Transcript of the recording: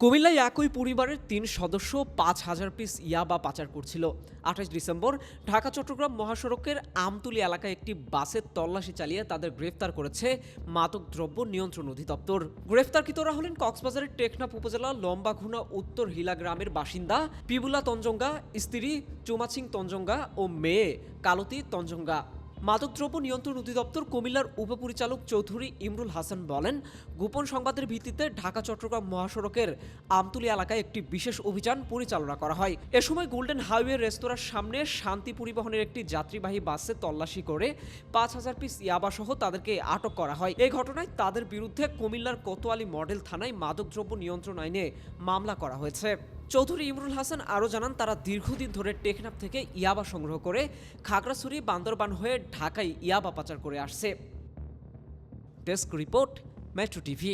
কুমিল্লায় একই পরিবারের তিন সদস্য পাঁচ হাজার পিস ইয়াবা পাচার করছিল। আঠাশ ডিসেম্বর ঢাকা, চট্টগ্রাম মহাসড়কের আমতুলি এলাকায় একটি বাসের তল্লাশি চালিয়ে তাদের গ্রেফতার করেছে মাদক দ্রব্য নিয়ন্ত্রণ অধিদপ্তর। গ্রেফতারকৃতরা হলেন কক্সবাজারের টেকনাফ উপজেলা লম্বাঘুনা উত্তর হিলা গ্রামের বাসিন্দা পিবুলা তঞ্জঙ্গা, স্ত্রী চুমাছিং তঞ্জঙ্গা ও মেয়ে কালতি তঞ্জঙ্গা। মাদকদ্রব্য নিয়ন্ত্রণ অধিদপ্তর কুমিল্লার উপপরিচালক চৌধুরী ইমরুল হাসান বলেন, গোপন সংবাদের ভিত্তিতে ঢাকা, চট্টগ্রাম মহাসড়কের আমতুলি এলাকায় একটি বিশেষ অভিযান পরিচালনা করা হয়। এ সময় গোল্ডেন হাইওয়ে রেস্তোরাঁর সামনে শান্তি পরিবহনের একটি যাত্রীবাহী বাসে তল্লাশি করে পাঁচ হাজার পিস ইয়াবাসহ তাদেরকে আটক করা হয়। এই ঘটনায় তাদের বিরুদ্ধে কুমিল্লার কোতোয়ালি মডেল থানায় মাদকদ্রব্য নিয়ন্ত্রণ আইনে মামলা করা হয়েছে। চৌধুরী ইমরুল হাসান আরও জানান, তারা দীর্ঘদিন ধরে টেকনাফ থেকে ইয়াবা সংগ্রহ করে খাগড়াছড়ি বান্দরবান হয়ে ঢাকায় ইয়াবা পাচার করে আসছে। Desk report, Metro TV.